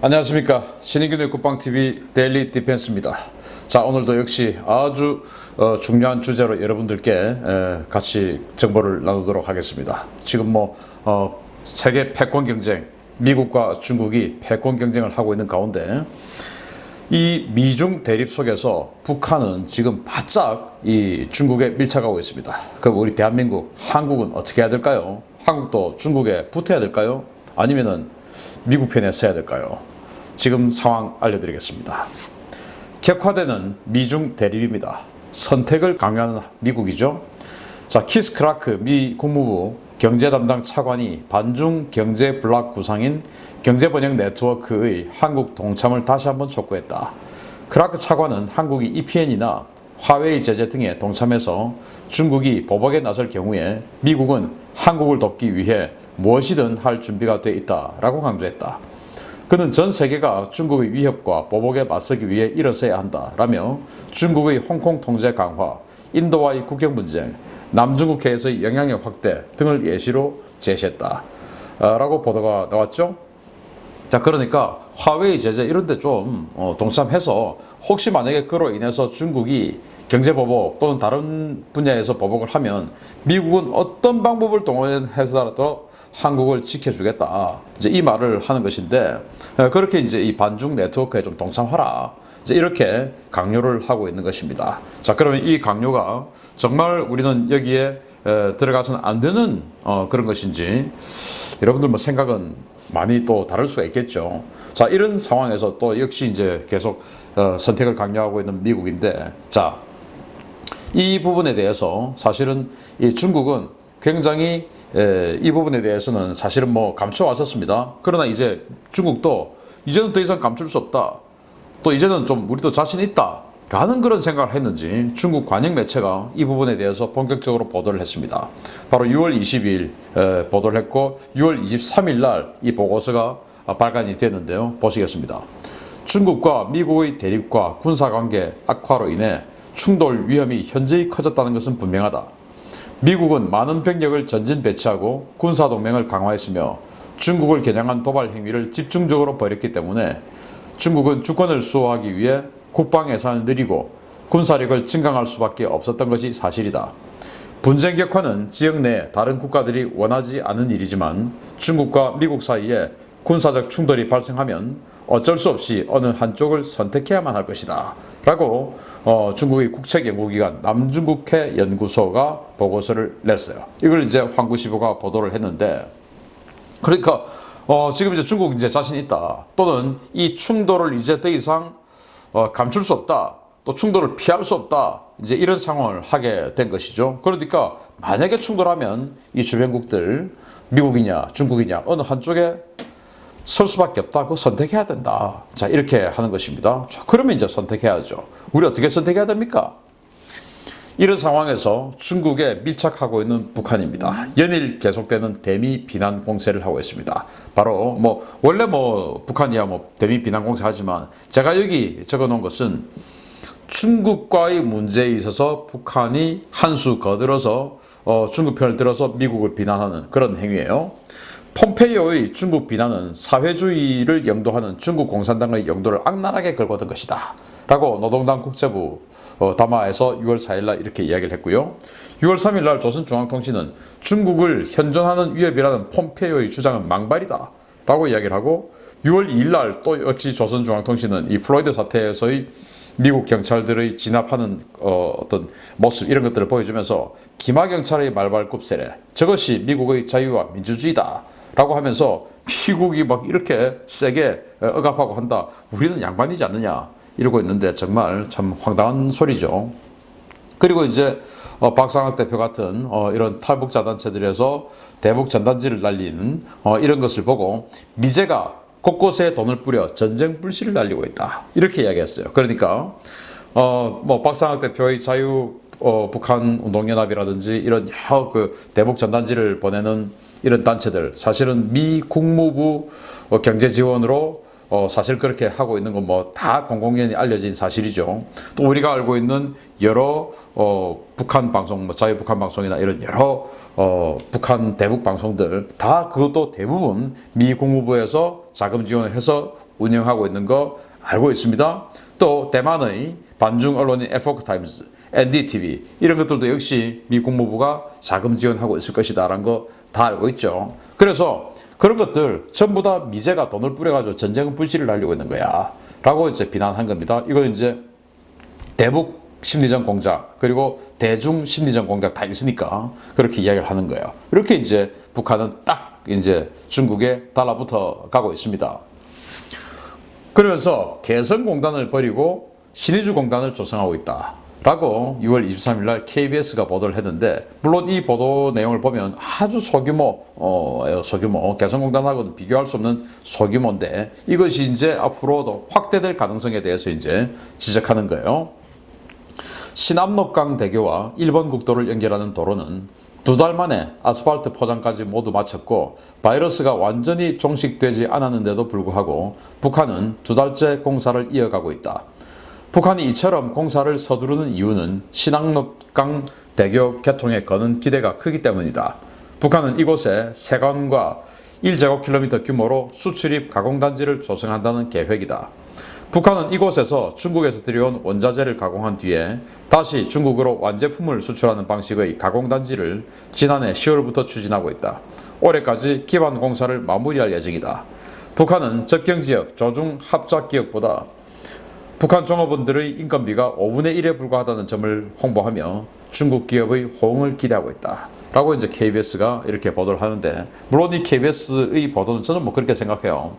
안녕하십니까 신인균의 국방TV 데일리 디펜스입니다 자 오늘도 역시 아주 어, 중요한 주제로 여러분들께 에, 같이 정보를 나누도록 하겠습니다 지금 뭐 어, 세계 패권 경쟁 미국과 중국이 패권 경쟁을 하고 있는 가운데 이 미중 대립 속에서 북한은 지금 바짝 이 중국에 밀착하고 있습니다. 그럼 우리 대한민국, 한국은 어떻게 해야 될까요? 한국도 중국에 붙어야 될까요? 아니면은 미국 편에 서야 될까요? 지금 상황 알려드리겠습니다. 격화되는 미중 대립입니다. 선택을 강요하는 미국이죠. 자, 키스 크라크 미 국무부 경제 담당 차관이 반중 경제 블록 구상인 경제번영 네트워크의 한국 동참을 다시 한번 촉구했다. 크라크 차관은 한국이 EPN이나 화웨이 제재 등에 동참해서 중국이 보복에 나설 경우에 미국은 한국을 돕기 위해 무엇이든 할 준비가 돼 있다라고 강조했다. 그는 전 세계가 중국의 위협과 보복에 맞서기 위해 일어서야 한다라며 중국의 홍콩 통제 강화, 인도와의 국경 분쟁, 남중국해에서의 영향력 확대 등을 예시로 제시했다. 아, 라고 보도가 나왔죠. 자, 그러니까 화웨이 제재 이런 데좀 어, 동참해서 혹시 만약에 그로 인해서 중국이 경제 보복 또는 다른 분야에서 보복을 하면 미국은 어떤 방법을 동원해서라도 한국을 지켜주겠다. 이제 이 말을 하는 것인데 어, 그렇게 이제 이 반중 네트워크에 좀 동참하라. 이제 이렇게 강요를 하고 있는 것입니다. 자, 그러면 이 강요가 정말 우리는 여기에 에, 들어가서는 안 되는 어, 그런 것인지 여러분들 뭐 생각은 많이 또 다를 수가 있겠죠. 자, 이런 상황에서 또 역시 이제 계속 어, 선택을 강요하고 있는 미국인데, 자, 이 부분에 대해서 사실은 이 중국은 굉장히 에, 이 부분에 대해서는 사실은 뭐 감춰 왔었습니다. 그러나 이제 중국도 이제는 더 이상 감출 수 없다. 또 이제는 좀 우리도 자신 있다. 라는 그런 생각을 했는지 중국 관영 매체가 이 부분에 대해서 본격적으로 보도를 했습니다. 바로 6월 20일 에, 보도를 했고 6월 23일 날 이 보고서가 발간이 됐는데요. 보시겠습니다. 중국과 미국의 대립과 군사관계 악화로 인해 충돌 위험이 현저히 커졌다는 것은 분명하다. 미국은 많은 병력을 전진 배치하고 군사동맹을 강화했으며 중국을 겨냥한 도발 행위를 집중적으로 벌였기 때문에 중국은 주권을 수호하기 위해 국방 예산을 늘리고 군사력을 증강할 수밖에 없었던 것이 사실이다. 분쟁 격화는 지역 내 다른 국가들이 원하지 않은 일이지만 중국과 미국 사이에 군사적 충돌이 발생하면 어쩔 수 없이 어느 한쪽을 선택해야만 할 것이다. 라고 어, 중국의 국책연구기관 남중국해 연구소가 보고서를 냈어요. 이걸 이제 황구시보가 보도를 했는데 그러니까 어, 지금 이제 중국 이제 자신 있다. 또는 이 충돌을 이제 더 이상 어, 감출 수 없다. 또 충돌을 피할 수 없다. 이제 이런 상황을 하게 된 것이죠. 그러니까 만약에 충돌하면 이 주변국들 미국이냐 중국이냐 어느 한쪽에 설 수밖에 없다. 그 선택해야 된다. 자 이렇게 하는 것입니다. 자, 그러면 이제 선택해야죠. 우리 어떻게 선택해야 됩니까? 이런 상황에서 중국에 밀착하고 있는 북한입니다. 연일 계속되는 대미 비난 공세를 하고 있습니다. 바로 뭐 원래 뭐 북한이야 뭐 대미 비난 공세 하지만 제가 여기 적어 놓은 것은 중국과의 문제에 있어서 북한이 한 수 거들어서 어, 중국 편을 들어서 미국을 비난하는 그런 행위예요. 폼페이오의 중국 비난은 사회주의를 영도하는 중국 공산당의 영도를 악랄하게 긁어든 것이다. 라고 노동당 국제부 어, 담화에서 6월 4일 날 이렇게 이야기를 했고요. 6월 3일 날 조선중앙통신은 중국을 현존하는 위협이라는 폼페이오의 주장은 망발이다. 라고 이야기를 하고 6월 2일 날 또 역시 조선중앙통신은 이 플로이드 사태에서의 미국 경찰들의 진압하는 어, 어떤 모습 이런 것들을 보여주면서 기마 경찰의 말발굽 세례 저것이 미국의 자유와 민주주의다. 라고 하면서 미국이 막 이렇게 세게 억압하고 한다. 우리는 양반이지 않느냐. 이러고 있는데 정말 참 황당한 소리죠. 그리고 이제 어, 박상학 대표 같은 어, 이런 탈북자 단체들에서 대북 전단지를 날리는 어, 이런 것을 보고 미제가 곳곳에 돈을 뿌려 전쟁 불씨를 날리고 있다. 이렇게 이야기했어요. 그러니까 어, 뭐 박상학 대표의 자유 어, 북한 운동연합이라든지 이런 여러 그 대북 전단지를 보내는 이런 단체들 사실은 미 국무부 어, 경제 지원으로 어, 사실 그렇게 하고 있는 건 뭐 다 공공연히 알려진 사실이죠. 또 우리가 알고 있는 여러 어, 북한 방송, 뭐 자유 북한 방송이나 이런 여러 어, 북한 대북 방송들 다 그것도 대부분 미 국무부에서 자금 지원을 해서 운영하고 있는 거 알고 있습니다. 또 대만의 반중 언론인 에포크 타임즈, NDTV 이런 것들도 역시 미 국무부가 자금 지원하고 있을 것이다라는 거 다 알고 있죠. 그래서 그런 것들 전부 다 미제가 돈을 뿌려가지고 전쟁은 불씨를 날리고 있는 거야. 라고 이제 비난한 겁니다. 이거 이제 대북 심리전 공작 그리고 대중 심리전 공작 다 있으니까 그렇게 이야기를 하는 거예요. 이렇게 이제 북한은 딱 이제 중국에 달라붙어 가고 있습니다. 그러면서 개성공단을 버리고 신의주 공단을 조성하고 있다. 라고 6월 23일 날 KBS가 보도를 했는데 물론 이 보도 내용을 보면 아주 소규모 어 소규모 개성공단하고는 비교할 수 없는 소규모인데 이것이 이제 앞으로도 확대될 가능성에 대해서 이제 지적하는 거예요. 신암록강 대교와 일본 국도를 연결하는 도로는 두 달 만에 아스팔트 포장까지 모두 마쳤고 바이러스가 완전히 종식되지 않았는데도 불구하고 북한은 두 달째 공사를 이어가고 있다. 북한이 이처럼 공사를 서두르는 이유는 신암록강 대교 개통에 거는 기대가 크기 때문이다. 북한은 이곳에 세관과 1제곱킬로미터 규모로 수출입 가공단지를 조성한다는 계획이다. 북한은 이곳에서 중국에서 들여온 원자재를 가공한 뒤에 다시 중국으로 완제품을 수출하는 방식의 가공단지를 지난해 10월부터 추진하고 있다. 올해까지 기반 공사를 마무리할 예정이다. 북한은 접경지역 조중 합작 기업보다 북한 종업원들의 인건비가 5분의 1에 불과하다는 점을 홍보하며 중국 기업의 호응을 기대하고 있다. 라고 이제 KBS가 이렇게 보도를 하는데 물론 이 KBS의 보도는 저는 뭐 그렇게 생각해요.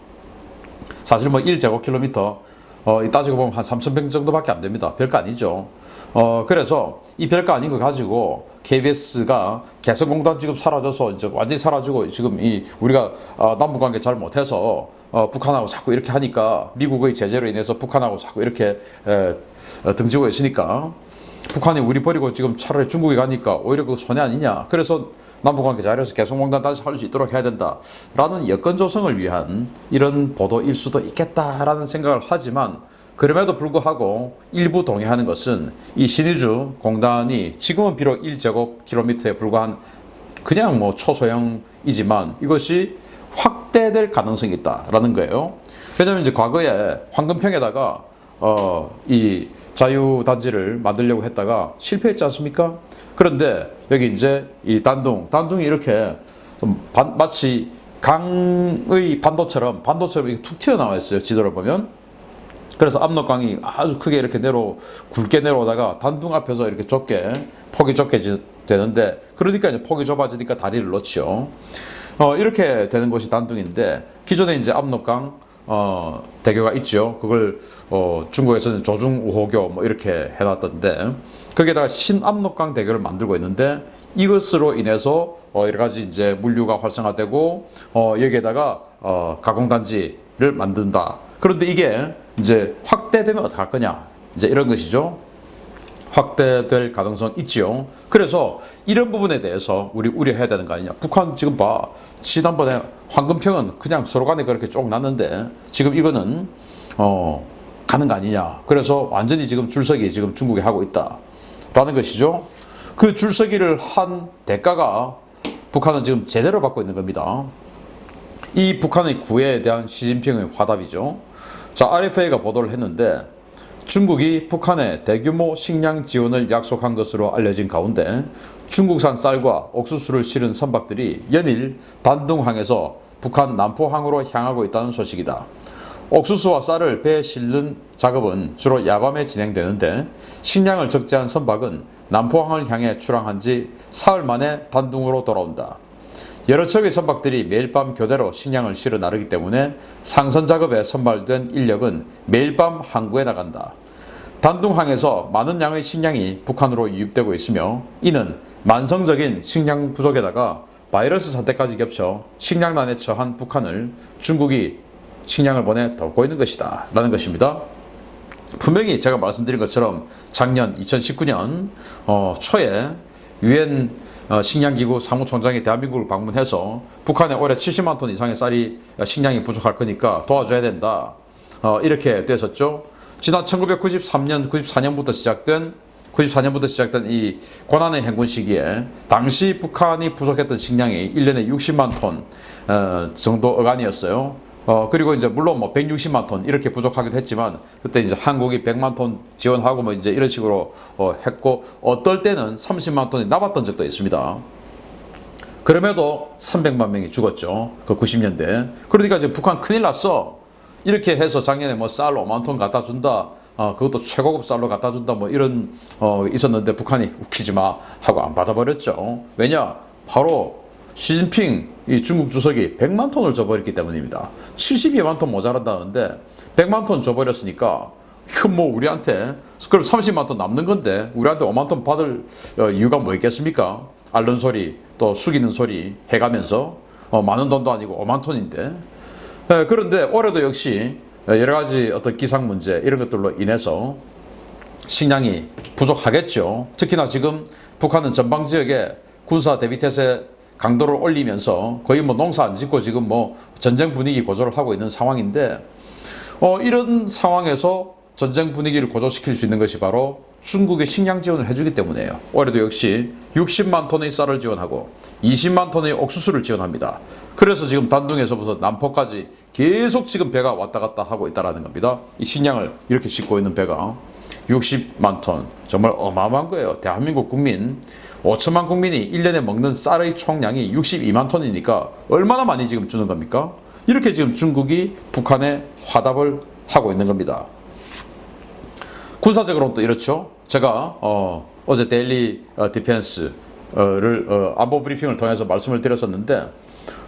사실 뭐 1제곱킬로미터 어, 이 따지고 보면 한 3,000평 정도밖에 안 됩니다. 별거 아니죠. 어, 그래서 이 별거 아닌 거 가지고 KBS가 개성공단 지금 사라져서 이제 완전히 사라지고 지금 이 우리가 어, 남북 관계 잘 못해서 어, 북한하고 자꾸 이렇게 하니까 미국의 제재로 인해서 북한하고 자꾸 이렇게 에, 어, 등지고 있으니까 북한이 우리 버리고 지금 차라리 중국에 가니까 오히려 그 손해 아니냐. 그래서 남북관계 잘해서 개성공단 다시 할 수 있도록 해야 된다라는 여건 조성을 위한 이런 보도일 수도 있겠다라는 생각을 하지만 그럼에도 불구하고 일부 동의하는 것은 이 신의주 공단이 지금은 비록 1제곱킬로미터에 불과한 그냥 뭐 초소형이지만 이것이 확대될 가능성이 있다라는 거예요. 왜냐하면 이제 과거에 황금평에다가 어, 이 자유단지를 만들려고 했다가 실패했지 않습니까? 그런데 여기 이제 이 단둥, 단둥이 이렇게 좀 반- 마치 강의 반도처럼 반도처럼 이렇게 툭 튀어나와 있어요. 지도를 보면. 그래서 압록강이 아주 크게 이렇게 내려 굵게 내려오다가 단둥 앞에서 이렇게 좁게 폭이 좁게 지- 되는데 그러니까 이제 폭이 좁아지니까 다리를 놓죠. 어, 이렇게 되는 곳이 단둥인데 기존에 이제 압록강 어, 대교가 있죠. 그걸 어, 중국에서는 조중 우호교 뭐 이렇게 해놨던데 거기에다가 신압록강 대교를 만들고 있는데 이것으로 인해서 어, 여러 가지 이제 물류가 활성화되고 어, 여기에다가 어, 가공단지를 만든다. 그런데 이게 이제 확대되면 어떡할 거냐? 이제 이런 것이죠. 확대될 가능성 있지요. 그래서 이런 부분에 대해서 우리 우려해야 되는 거 아니냐. 북한 지금 봐. 지난번에 황금평은 그냥 서로 간에 그렇게 쭉 났는데 지금 이거는 어 가는 거 아니냐. 그래서 완전히 지금 줄서기 지금 중국에 하고 있다라는 것이죠. 그 줄서기를 한 대가가 북한은 지금 제대로 받고 있는 겁니다. 이 북한의 구애에 대한 시진핑의 화답이죠. 자, RFA가 보도를 했는데 중국이 북한에 대규모 식량 지원을 약속한 것으로 알려진 가운데 중국산 쌀과 옥수수를 실은 선박들이 연일 단둥항에서 북한 남포항으로 향하고 있다는 소식이다. 옥수수와 쌀을 배에 실는 작업은 주로 야밤에 진행되는데 식량을 적재한 선박은 남포항을 향해 출항한 지 사흘 만에 단둥으로 돌아온다. 여러 척의 선박들이 매일 밤 교대로 식량을 실어 나르기 때문에 상선 작업에 선발된 인력은 매일 밤 항구에 나간다. 단둥항에서 많은 양의 식량이 북한으로 유입되고 있으며 이는 만성적인 식량 부족에다가 바이러스 사태까지 겹쳐 식량난에 처한 북한을 중국이 식량을 보내 돕고 있는 것이다. 라는 것입니다. 분명히 제가 말씀드린 것처럼 작년 2019년 어, 초에 유엔 어, 식량기구 사무총장이 대한민국을 방문해서 북한에 올해 70만 톤 이상의 쌀이 어, 식량이 부족할 거니까 도와줘야 된다. 어, 이렇게 됐었죠. 지난 1993년, 94년부터 시작된 94년부터 시작된 이 고난의 행군 시기에 당시 북한이 부족했던 식량이 1년에 60만 톤 어, 정도 어간이었어요. 어, 그리고 이제 물론 뭐 160만 톤 이렇게 부족하기도 했지만 그때 이제 한국이 100만 톤 지원하고 뭐 이제 이런 식으로 어, 했고 어떨 때는 30만 톤이 남았던 적도 있습니다. 그럼에도 300만 명이 죽었죠. 그 90년대. 그러니까 이제 북한 큰일 났어. 이렇게 해서 작년에 뭐 쌀 5만 톤 갖다 준다. 어, 그것도 최고급 쌀로 갖다 준다. 뭐 이런 어, 있었는데 북한이 웃기지 마 하고 안 받아버렸죠. 왜냐? 바로 시진핑 이 중국 주석이 100만 톤을 줘버렸기 때문입니다. 72만 톤 모자란다는데 100만 톤 줘버렸으니까 뭐 우리한테 그럼 30만 ton 남는 건데 우리한테 5만 ton 받을 어, 이유가 뭐 있겠습니까? 앓는 소리 또 숙이는 소리 해가면서 어, 많은 돈도 아니고 5만 톤인데 예, 그런데 올해도 역시 여러 가지 어떤 기상 문제 이런 것들로 인해서 식량이 부족하겠죠. 특히나 지금 북한은 전방 지역에 군사 대비태세 강도를 올리면서 거의 뭐 농사 안 짓고 지금 뭐 전쟁 분위기 고조를 하고 있는 상황인데 어, 이런 상황에서 전쟁 분위기를 고조시킬 수 있는 것이 바로 중국의 식량 지원을 해주기 때문에요. 올해도 역시 60만 톤의 쌀을 지원하고 20만 톤의 옥수수를 지원합니다. 그래서 지금 단둥에서부터 남포까지 계속 지금 배가 왔다 갔다 하고 있다라는 겁니다. 이 식량을 이렇게 싣고 있는 배가 60만 톤 정말 어마어마한 거예요. 대한민국 국민 5천만 국민이 1년에 먹는 쌀의 총량이 62만 톤이니까 얼마나 많이 지금 주는 겁니까? 이렇게 지금 중국이 북한에 화답을 하고 있는 겁니다. 군사적으로는 또 이렇죠. 제가 어, 어제 데일리 어, 디펜스를 어, 안보 브리핑을 통해서 말씀을 드렸었는데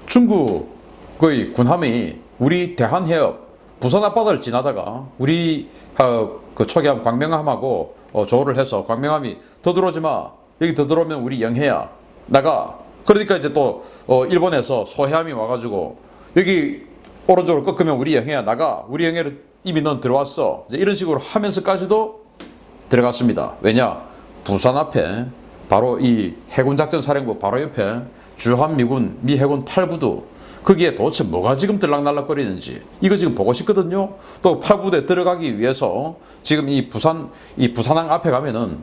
중국의 군함이 우리 대한해협 부산 앞바다를 지나다가 우리 어, 그 초기함 광명함하고 어, 조우를 해서 광명함이 더 들어오지 마 여기 더 들어오면 우리 영해야. 나가. 그러니까 이제 또 어, 일본에서 소해함이 와가지고 여기 오른쪽으로 꺾으면 우리 영해야. 나가. 우리 영해를 이미 넌 들어왔어. 이제 이런 식으로 하면서까지도 들어갔습니다. 왜냐? 부산 앞에 바로 이 해군작전 사령부 바로 옆에 주한미군 미 해군 8부도. 거기에 도대체 뭐가 지금 들락날락거리는지 이거 지금 보고 싶거든요. 또 8부대 들어가기 위해서 지금 이 부산 이 부산항 앞에 가면은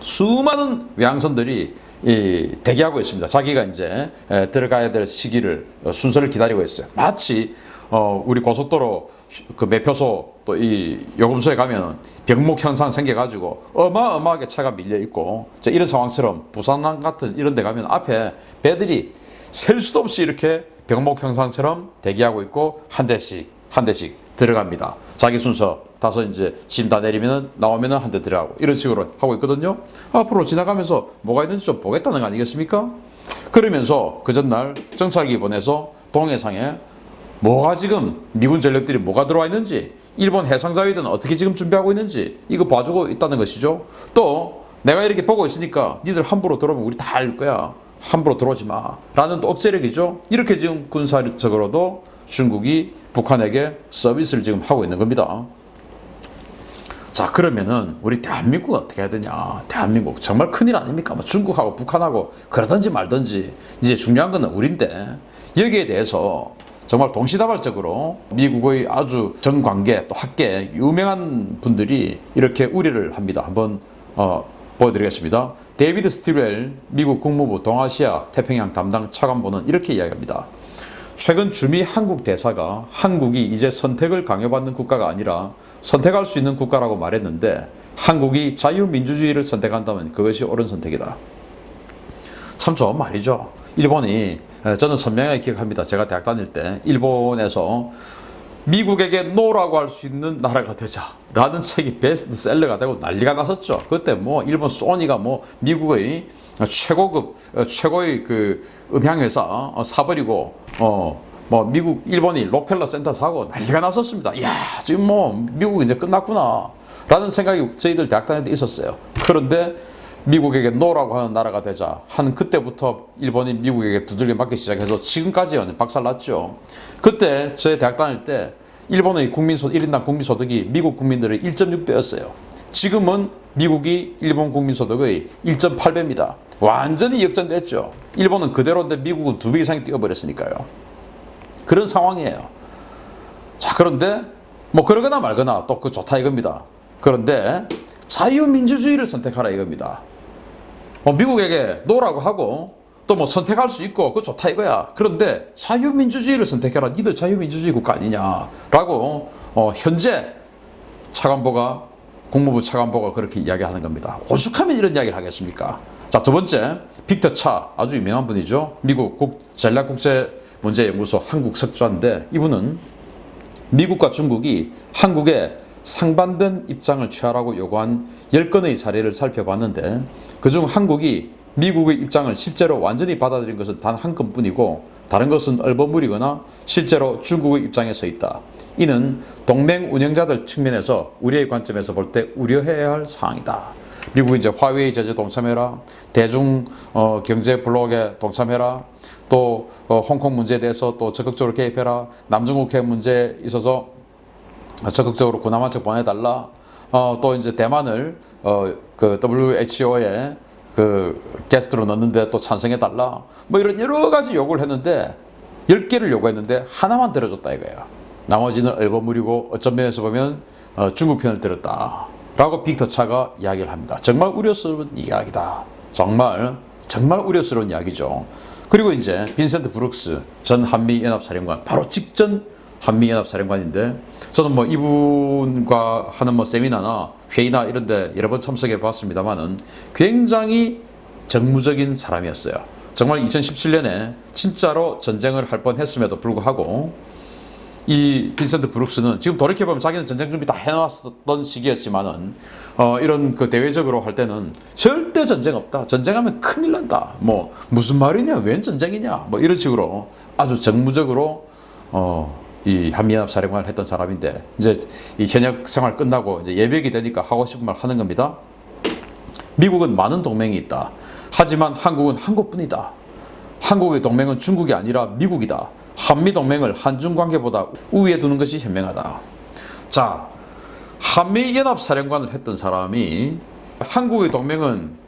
수많은 외항선들이 이 대기하고 있습니다. 자기가 이제 에, 들어가야 될 시기를 어, 순서를 기다리고 있어요. 마치 어, 우리 고속도로 그 매표소 또 이 요금소에 가면 병목 현상 생겨가지고 어마어마하게 차가 밀려 있고 자, 이런 상황처럼 부산항 같은 이런 데 가면 앞에 배들이 셀 수도 없이 이렇게 병목 형상처럼 대기하고 있고 한 대씩 한 대씩 들어갑니다. 자기 순서 다서 이제 짐다 내리면은 나오면은 한 대 들어가고 이런 식으로 하고 있거든요. 앞으로 지나가면서 뭐가 있는지 좀 보겠다는 거 아니겠습니까? 그러면서 그 전날 정찰기 보내서 동해상에 뭐가 지금 미군 전력들이 뭐가 들어와 있는지 일본 해상자위대는 어떻게 지금 준비하고 있는지 이거 봐주고 있다는 것이죠. 또 내가 이렇게 보고 있으니까 니들 함부로 들어오면 우리 다 알 거야. 함부로 들어오지 마. 라는 또 억제력이죠. 이렇게 지금 군사적으로도 중국이 북한에게 서비스를 지금 하고 있는 겁니다. 자, 그러면은 우리 대한민국은 어떻게 해야 되냐? 대한민국 정말 큰일 아닙니까? 뭐 중국하고 북한하고 그러든지 말든지 이제 중요한 거는 우린데 여기에 대해서 정말 동시다발적으로 미국의 아주 정관계 또 학계 유명한 분들이 이렇게 우려를 합니다. 한번 어, 보여드리겠습니다. 데이비드 스티웰 미국 국무부 동아시아 태평양 담당 차관보는 이렇게 이야기합니다. 최근 주미 한국 대사가 한국이 이제 선택을 강요받는 국가가 아니라 선택할 수 있는 국가라고 말했는데 한국이 자유민주주의를 선택한다면 그것이 옳은 선택이다. 참 좋은 말이죠. 일본이 에, 저는 선명하게 기억합니다. 제가 대학 다닐 때 일본에서 미국에게 노라고 할 수 있는 나라가 되자라는 책이 베스트셀러가 되고 난리가 났었죠. 그때 뭐 일본 소니가 뭐 미국의 최고급 어, 최고의 그 음향 회사 어, 사버리고 어 뭐 미국 일본이 록펠러 센터 사고 난리가 났었습니다. 이야 지금 뭐 미국 이제 끝났구나라는 생각이 저희들 대학 다닐 때 있었어요. 그런데 미국에게 노라고 하는 나라가 되자 한 그때부터 일본이 미국에게 두들겨 맞기 시작해서 지금까지 박살났죠. 그때 저희 대학 다닐 때 일본의 국민소 1인당 국민소득이 미국 국민들의 1.6배였어요. 지금은 미국이 일본 국민소득의 1.8배입니다. 완전히 역전됐죠. 일본은 그대로인데 미국은 두 배 이상이 뛰어버렸으니까요. 그런 상황이에요. 자, 그런데 뭐 그러거나 말거나 또 그 좋다 이겁니다. 그런데 자유민주주의를 선택하라 이겁니다. 뭐 미국에게 노라고 하고 또 뭐 선택할 수 있고 그 좋다 이거야. 그런데 자유민주주의를 선택해라. 니들 자유민주주의 국가 아니냐라고 어, 현재 차관보가 국무부 차관보가 그렇게 이야기하는 겁니다. 오죽하면 이런 이야기를 하겠습니까? 자, 두 번째 빅터 차 아주 유명한 분이죠. 미국 국 전략국제 문제연구소 한국 석좌인데 이분은 미국과 중국이 한국에 상반된 입장을 취하라고 요구한 10건의 사례를 살펴봤는데 그중 한국이 미국의 입장을 실제로 완전히 받아들인 것은 단 한 건뿐이고 다른 것은 얼버무리거나 실제로 중국의 입장에 서 있다. 이는 동맹 운영자들 측면에서 우리의 관점에서 볼 때 우려해야 할 사항이다. 미국이 이제 화웨이 제재 동참해라, 대중 어, 경제 블록에 동참해라, 또 어, 홍콩 문제에 대해서 또 적극적으로 개입해라, 남중국 해 문제에 있어서 적극적으로 군함한 척 보내달라. 어, 또 이제 대만을 어, 그 WHO에 그 게스트로 넣는데 또 찬성해달라. 뭐 이런 여러 가지 요구를 했는데 10개를 요구했는데 하나만 들어줬다 이거예요. 나머지는 얼버무리고 어떤 면에서 보면 어, 중국 편을 들었다. 라고 빅터 차가 이야기를 합니다. 정말 우려스러운 이야기다. 정말 정말 우려스러운 이야기죠. 그리고 이제 빈센트 브룩스 전 한미 연합사령관 바로 직전 한미연합사령관인데 저는 뭐 이분과 하는 뭐 세미나나 회의나 이런데 여러 번 참석해 봤습니다만은 굉장히 정무적인 사람이었어요. 정말 2017년에 진짜로 전쟁을 할 뻔했음에도 불구하고 이 빈센트 브룩스는 지금 돌이켜 보면 자기는 전쟁 준비 다 해놨었던 시기였지만은 어, 이런 그 대외적으로 할 때는 절대 전쟁 없다. 전쟁하면 큰일 난다. 뭐 무슨 말이냐? 웬 전쟁이냐? 뭐 이런 식으로 아주 정무적으로 어, 이 한미연합 사령관을 했던 사람인데 이제 이 현역 생활 끝나고 이제 예백이 되니까 하고 싶은 말 하는 겁니다. 미국은 많은 동맹이 있다. 하지만 한국은 한 곳뿐이다. 한국의 동맹은 중국이 아니라 미국이다. 한미 동맹을 한중 관계보다 우위에 두는 것이 현명하다. 자, 한미 연합 사령관을 했던 사람이 한국의 동맹은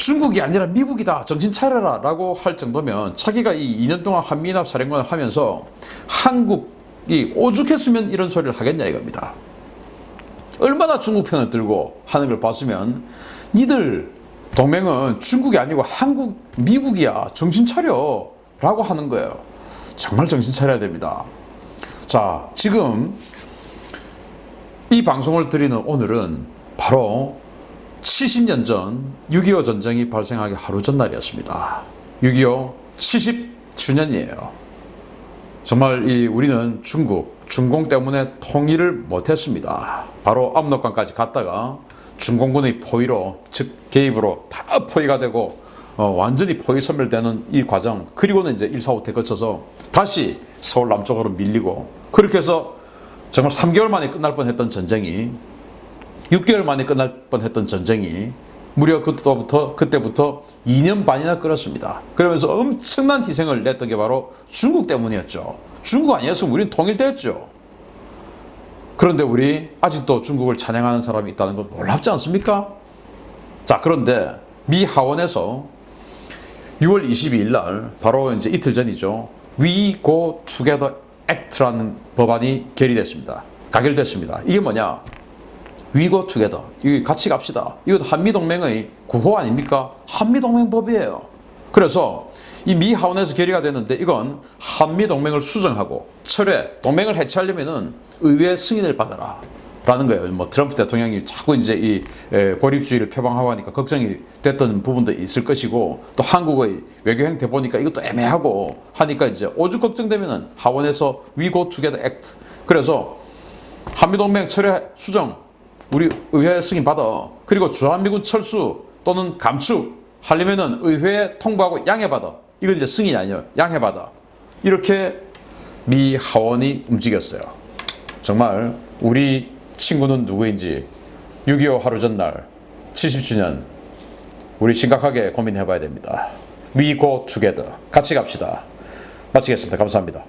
중국이 아니라 미국이다. 정신 차려라 라고 할 정도면 자기가 이 2년 동안 한미 연합 사령관을 하면서 한국이 오죽했으면 이런 소리를 하겠냐 이겁니다. 얼마나 중국 편을 들고 하는 걸 봤으면 니들 동맹은 중국이 아니고 한국, 미국이야. 정신 차려. 라고 하는 거예요. 정말 정신 차려야 됩니다. 자, 지금 이 방송을 드리는 오늘은 바로 70년 전 6.25 전쟁이 발생하기 하루 전날이었습니다. 6.25 70주년이에요. 정말 이 우리는 중국, 중공 때문에 통일을 못했습니다. 바로 압록강까지 갔다가 중공군의 포위로 즉 개입으로 다 포위가 되고 어, 완전히 포위 소멸되는 이 과정 그리고는 이제 1, 4, 5태 거쳐서 다시 서울 남쪽으로 밀리고 그렇게 해서 정말 3개월 만에 끝날 뻔했던 전쟁이 6개월 만에 끝날 뻔했던 전쟁이 무려 그때부터 그때부터 2년 반이나 끌었습니다. 그러면서 엄청난 희생을 냈던 게 바로 중국 때문이었죠. 중국 아니었으면 우리는 통일됐죠. 그런데 우리 아직도 중국을 찬양하는 사람이 있다는 건 놀랍지 않습니까? 자, 그런데 미 하원에서 6월 22일 날 바로 이제 이틀 전이죠. We Go Together Act라는 법안이 결의됐습니다. 가결됐습니다. 이게 뭐냐? Go Together. 이 같이 갑시다. 이것도 한미 동맹의 구호 아닙니까? 한미 동맹법이에요. 그래서 이 미 하원에서 결의가 됐는데 이건 한미 동맹을 수정하고 철회 동맹을 해체하려면은 의회 승인을 받아라. 라는 거예요. 뭐 트럼프 대통령이 자꾸 이제 이 에, 고립주의를 표방하고 하니까 걱정이 됐던 부분도 있을 것이고 또 한국의 외교 행태 보니까 이것도 애매하고 하니까 이제 오죽 걱정되면은 하원에서 Go Together Act 그래서 한미동맹 철회 수정 우리 의회 승인 받아 그리고 주한미군 철수 또는 감축 하려면은 의회에 통보하고 양해받아 이건 이제 승인이 아니에요 양해받아 이렇게 미 하원이 움직였어요 정말 우리 친구는 누구인지 6.25 하루 전날 70주년 우리 심각하게 고민해 봐야 됩니다. We go together. 같이 갑시다. 마치겠습니다. 감사합니다.